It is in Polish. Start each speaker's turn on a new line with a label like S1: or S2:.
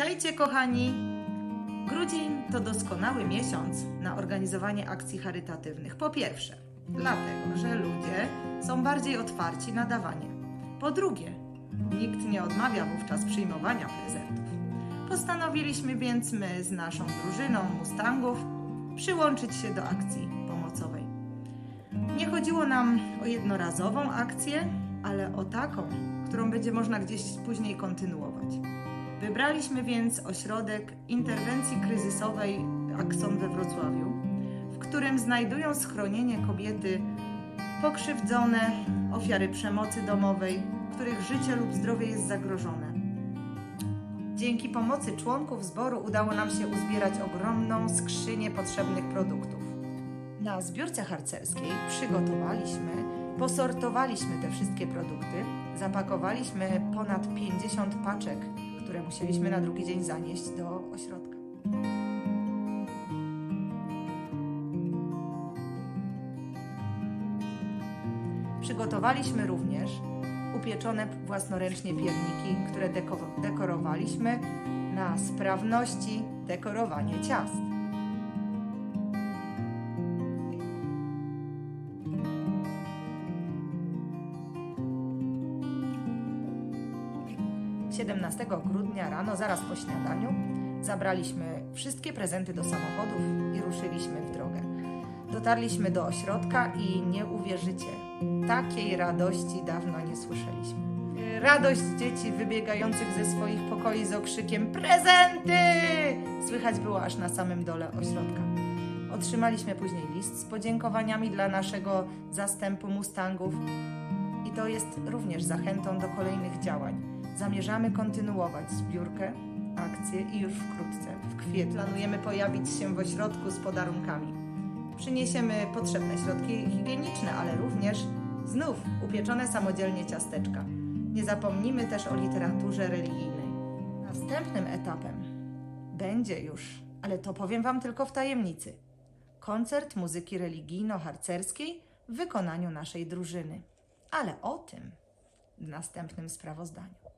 S1: Witajcie kochani! Grudzień to doskonały miesiąc na organizowanie akcji charytatywnych. Po pierwsze, dlatego, że ludzie są bardziej otwarci na dawanie. Po drugie, nikt nie odmawia wówczas przyjmowania prezentów. Postanowiliśmy więc my z naszą drużyną Mustangów przyłączyć się do akcji pomocowej. Nie chodziło nam o jednorazową akcję, ale o taką, którą będzie można gdzieś później kontynuować. Wybraliśmy więc ośrodek interwencji kryzysowej Akson we Wrocławiu, w którym znajdują schronienie kobiety pokrzywdzone, ofiary przemocy domowej, których życie lub zdrowie jest zagrożone. Dzięki pomocy członków zboru udało nam się uzbierać ogromną skrzynię potrzebnych produktów. Na zbiórce harcerskiej przygotowaliśmy, posortowaliśmy te wszystkie produkty, zapakowaliśmy ponad 50 paczek, które musieliśmy na drugi dzień zanieść do ośrodka. Przygotowaliśmy również upieczone własnoręcznie pierniki, które deko- dekorowaliśmy na sprawności dekorowanie ciast. – 17 grudnia rano, zaraz po śniadaniu, zabraliśmy wszystkie prezenty do samochodów i ruszyliśmy w drogę. Dotarliśmy do ośrodka i nie uwierzycie, takiej radości dawno nie słyszeliśmy. Radość dzieci wybiegających ze swoich pokoi z okrzykiem prezenty! Słychać było aż na samym dole ośrodka. Otrzymaliśmy później list z podziękowaniami dla naszego zastępu Mustangów i to jest również zachętą do kolejnych działań. Zamierzamy kontynuować zbiórkę, akcję i już wkrótce, w kwietniu, planujemy pojawić się w ośrodku z podarunkami. Przyniesiemy potrzebne środki higieniczne, ale również znów upieczone samodzielnie ciasteczka. Nie zapomnijmy też o literaturze religijnej. Następnym etapem będzie już, ale to powiem Wam tylko w tajemnicy, koncert muzyki religijno-harcerskiej w wykonaniu naszej drużyny. Ale o tym w następnym sprawozdaniu.